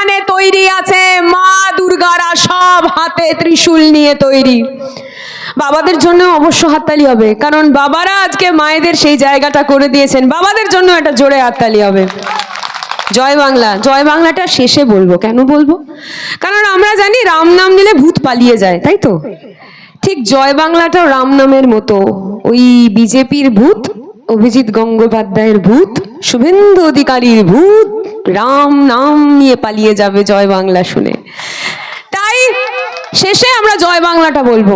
এখানে তৈরি আছে মা দুর্গারা সব হাতে ত্রিশূল নিয়ে তৈরি। বাবাদের জন্য অবশ্য হাততালি হবে, কারণ বাবারা আজকে মায়েদের সেই জায়গাটা করে দিয়েছেন। বাবাদের জন্য একটা জোরে হাততালি হবে। জয় বাংলা, জয় বাংলাটা শেষে বলব। কেন বলব? কারণ আমরা জানি রাম নাম নিলে ভূত পালিয়ে যায়, তাই তো? ঠিক জয় বাংলাটাও রাম নামের মতো। ওই বিজেপির ভূত, অভিজিৎ গঙ্গোপাধ্যায়ের ভূত, শুভেন্দু অধিকারীর ভূত রাম নাম নিয়ে পালিয়ে যাবে জয় বাংলা শুনে। তাই শেষে আমরা জয় বাংলাটা বলব।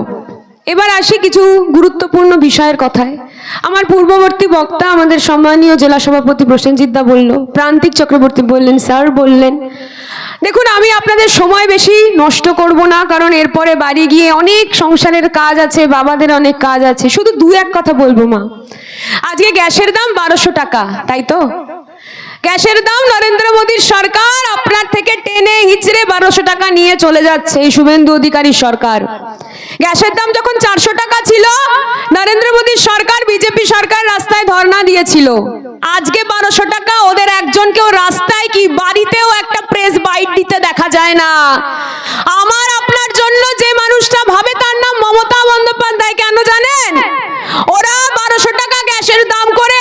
এবার আসি কিছু গুরুত্বপূর্ণ বিষয়ের কথায়। আমার পূর্ববর্তী বক্তা আমাদের সম্মানীয় জেলা সভাপতি প্রসেনজিৎ দা বলল, প্রান্তিক চক্রবর্তী বললেন, স্যার বললেন, দেখুন, আমি আপনাদের সময় বেশি নষ্ট করব না, কারণ এরপরে বাড়ি গিয়ে অনেক সংসারের কাজ আছে, বাবাদের অনেক কাজ আছে। শুধু দু এক কথা বলব, মা। আজকে গ্যাসের দাম বারোশো টাকা, তাই তো? গ্যাসের দাম নরেন্দ্র মোদীর সরকার আপনার থেকে টেনে হিচড়ে বারোশো টাকা নিয়ে চলে যাচ্ছে এই শুভেন্দু অধিকারী সরকার। গ্যাসের দাম যখন চারশো টাকা ছিল, নরেন্দ্র মোদীর সরকার বিজেপি সরকার রাস্তায় ধর্ণা দিয়েছিল। আজকে বারোশো টাকা, ওদের একজনকেও রাস্তায় কি বাড়িতেও একটা প্রেস বাইট দিতে দেখা যায় না। আমার, আপনার জন্য যে মানুষটা ভাবে তার নাম মমতা বন্দ্যোপাধ্যায়, কেন জানেন? ওরা বারোশো টাকা গ্যাসের দাম করে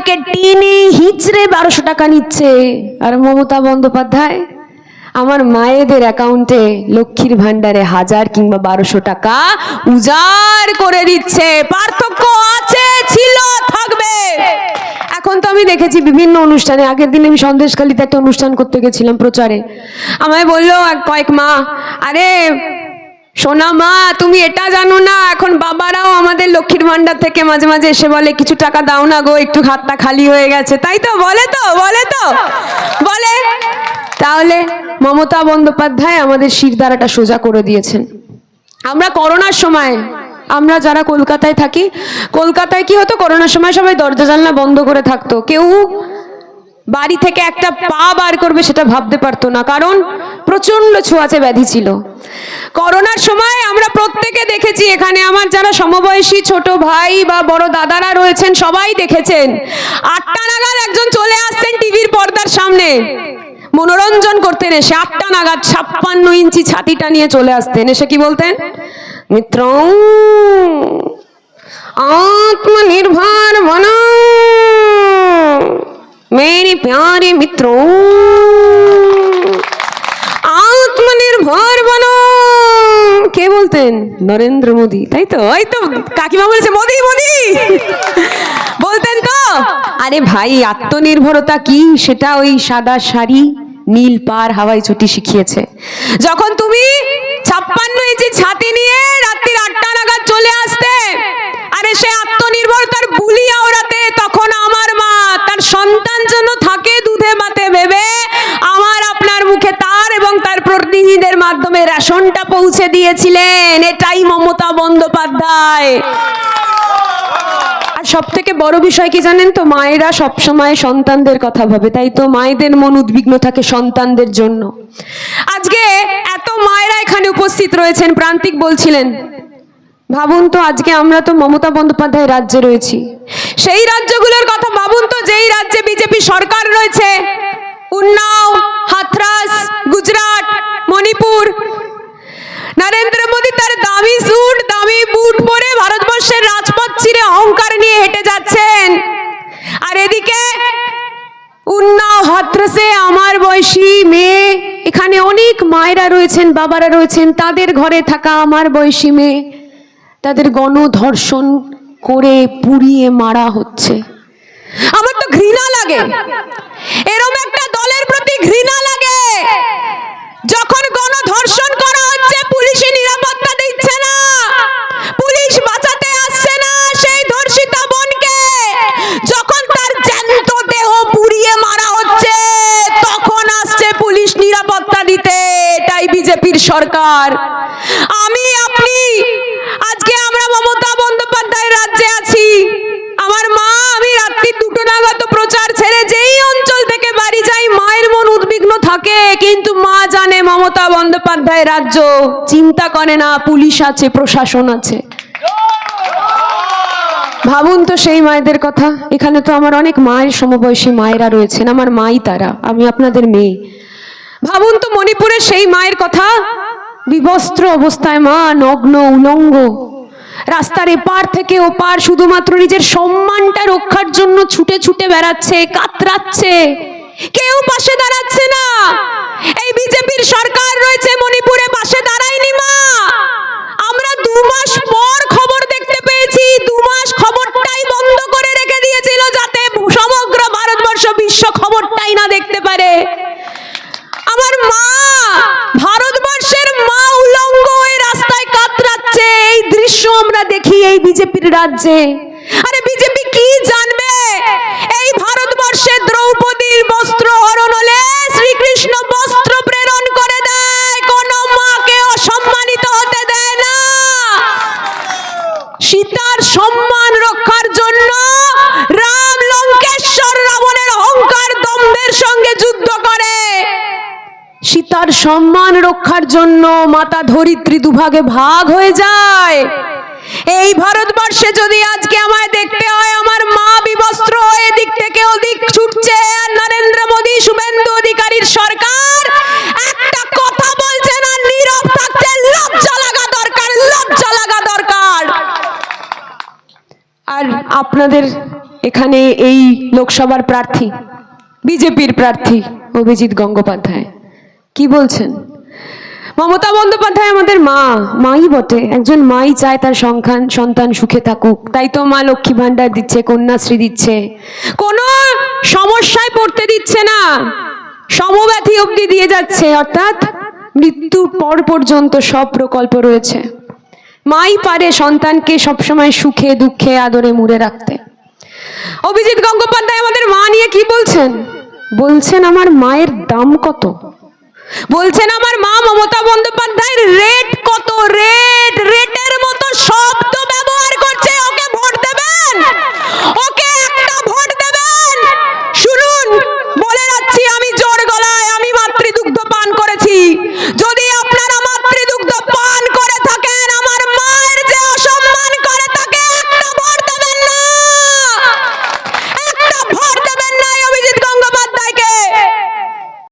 থেকে টিনি হিচড়ে বারোশো টাকা নিচ্ছে। আর মমতা বন্দ্যোপাধ্যায়, আমার মায়েদের অ্যাকাউন্টে লক্ষ্মীর ভান্ডারে হাজার কিংবা বারোশো টাকা উজাড় করে দিচ্ছে। পার্থক্য আছে, ছিল, থাকবে। এখন তো আমি দেখেছি বিভিন্ন অনুষ্ঠানে, আগের দিন আমি সন্দেশখালিতে একটা অনুষ্ঠান করতে গেছিলাম প্রচারে। আমায় বলল কয়েক মা, আরে সোনা মা, তুমি এটা জানো না, এখন বাবারাও আমাদের লক্ষ্মীর ভান্ডার থেকে মাঝে মাঝে এসে বলে, কিছু টাকা দাও না গো, একটু হাতটা খালি হয়ে গেছে। তাই তো? বলে তো বলে তো, বলে। তাহলে মমতা বন্দ্যোপাধ্যায় আমাদের শিরদাঁড়াটা সোজা করে দিয়েছেন। আমরা করোনার সময়, আমরা যারা কলকাতায় থাকি, কলকাতায় কি হতো? করোনার সময় সবাই দরজা জানলা বন্ধ করে থাকতো। কেউ বাড়ি থেকে একটা পা বার করবে সেটা ভাবতে পারতো না। কারণ প্রচণ্ড ছোঁয়াচে ব্যাধি ছিল। করোনার সময় আমরা প্রত্যেকে দেখেছি এখানে আমার যারা সমবয়সী ছোট ভাই বা বড় দাদারা রয়েছেন, সবাই দেখেছেন। আটটা নাগাদ একজন চলে আসছেন টিভির পর্দার সামনে। মনোরঞ্জন করতেন এসে, আটটা নাগাদ ছাপ্পান্ন ইঞ্চি ছাতিটা নিয়ে চলে আসতেন। এসে কি বলতেন? মিত্র, আত্মনির্ভর বানো। মেরি প্যারে মিত্র। বলতেন নরেন্দ্র মোদী, তাই তো? ওই তো কাকিমা বলেছে, মোদি মোদি! বলতেন তো। আরে ভাই, আত্মনির্ভরতা কি? সেটা ওই সাদা শাড়ি, নীল পার, হাওয়াই ছুটি শিখিয়েছে। যখন তুমি ছাপ্পান্ন ইঞ্চি ছাতি নিয়ে রাত্রির আটটা নাগাদ চলে আসতে, আরে সে আত্মনির্ভরতার মাধ্যমে রেশনটা পৌঁছে দিয়েছিলেন এটাই মমতা বন্দ্যোপাধ্যায়। আর সব থেকে বড় বিষয় কি জানেন তো, মায়েরা সব সময় সন্তানদের কথা ভাবে, তাই তো মায়েদের মন উদ্বিগ্ন থাকে সন্তানদের জন্য। আজকে এত মায়েরা এখানে উপস্থিত রয়েছেন, প্রান্তিক বলছিলেন, ভাবুন তো, আজকে আমরা তো মমতা বন্দ্যোপাধ্যায় রাজ্যে রয়েছি। সেই রাজ্যগুলোর কথা ভাবুন তো, যেই রাজ্যে বিজেপি সরকার রয়েছে, উন্নাও হাথরাস গুজরাট, মণিপুর। নরেন্দ্র মোদী তার দামি স্যুট দামি বুট পরে ভারতবর্ষের রাজপথ চিরে অহংকার নিয়ে হেঁটে যাচ্ছেন। আর এদিকে উন্নাও আমার বয়সী মেয়ে, এখানে অনেক মায়েরা রয়েছেন, বাবারা রয়েছেন, তাদের ঘরে থাকা আমার বয়সী মেয়ে, তাদের গণধর্ষণ করে পুড়িয়ে মারা হচ্ছে। আমার তো ঘৃণা লাগে। এরম একটা দলের ঘৃণা লাগে। যখন গণধর্ষণ করা হচ্ছে, পুলিশে নিরাপত্তা দিচ্ছে না। পুলিশ বাঁচাতে আসছে না সেই ধর্ষিতা বোনকে। যখন তার জ্যান্ত দেহ পুড়িয়ে মারা হচ্ছে, তখন আসছে পুলিশ নিরাপত্তা দিতে। এটাই বিজেপির সরকার। আমি, আপনি, আজকে আমরা মমতা বন্দ্যোপাধ্যায় রাজ্যে আছি। আমার মা, আমি রাত্রি দুটো নাগাদ প্রচার ছেড়ে যেই অঞ্চল থেকে বাড়ি যাই, মায়ের মন উদ্বিগ্ন থাকে, কিন্তু মা জানে মমতা বন্দ্যোপাধ্যায় রাজ্য। চিন্তা করে না, পুলিশ আছে, প্রশাসন আছে। ভাবুন তো সেই মায়েদের কথা। এখানে তো আমার অনেক মায়ের সমবয়সী মায়েরা রয়েছেন, আমার মাই তারা, আমি আপনাদের মেয়ে। ভাবুন তো মণিপুরের সেই মায়ের কথা। বিবস্ত্র অবস্থায় মা, নগ্ন, উলঙ্গ। রাস্তার এপার থেকে ওপার শুধুমাত্র নিজের সম্মানটা রক্ষার জন্য ছুটে ছুটে বেড়াচ্ছে, কাতরাচ্ছে। কেউ পাশে দাঁড়াচ্ছে না। এই বিজেপির সরকার রয়েছে মণিপুরে, পাশে দাঁড়ায়নি মা। আমরা দু মাস পর খবর দেখতে পেয়েছি, দু মাস খবরটাই বন্ধ করে রেখে দিয়েছিল যাতে সমগ্র ভারতবর্ষ বিশ্ব খবরটাই না দেখতে পারে। আমার মা ভারতবর্ষের মা উলঙ্গ হয়ে রাস্তায় কাতরাচ্ছে। এই দৃশ্য আমরা দেখি এই বিজেপির রাজ্যে। আরে বিজেপি কি জানবে? এই ভারতবর্ষে দ্রৌপদীর বস্ত্র হরণ হলে শ্রীকৃষ্ণ বস্ত্র প্রেরণ করে দেয়। কোন মাকে অসম্মানিত হতে দেয় না। সীতার সম্মান সীতার সম্মান রক্ষার জন্য মাতা ধরিত্রী দুভাগে ভাগ হয়ে যায়। এই ভারতবর্ষে যদি আজকে আমায় দেখতে হয়, আমার মা বিবস্ত্র হয়ে এদিক থেকে ওদিক ছুটছে। আর নরেন্দ্র মোদী শুভেন্দু অধিকারীর সরকার একটা কথা বলছে না, নীরব থাকছে, লজ্জা লাগা দরকার, লজ্জা লাগা দরকার। আর আপনাদের এখানে এই লোকসভার প্রার্থী, বিজেপির প্রার্থী অভিজিৎ গঙ্গোপাধ্যায়। কি বলছেন? মমতা বন্দ্যোপাধ্যায় আমাদের মা, মাই বটে। একজন মাই চায় তার সংখ্যান সন্তান সুখে থাকুক। তাই তো মা লক্ষ্মী ভাণ্ডার দিচ্ছে, কন্যাশ্রী দিচ্ছে। কোনো সমস্যায় পড়তে দিচ্ছে না। সমব্যথী অবধি দিয়ে যাচ্ছে, অর্থাৎ মৃত্যুর পর পর্যন্ত সব প্রকল্প রয়েছে। মাই পারে সন্তানকে সবসময় সুখে, দুঃখে, আদরে মুড়ে রাখতে। অভিজিৎ গঙ্গোপাধ্যায় আমাদের মা নিয়ে কি বলছেন? বলছেন, আমার মায়ের দাম কত? বলছেন আমার মা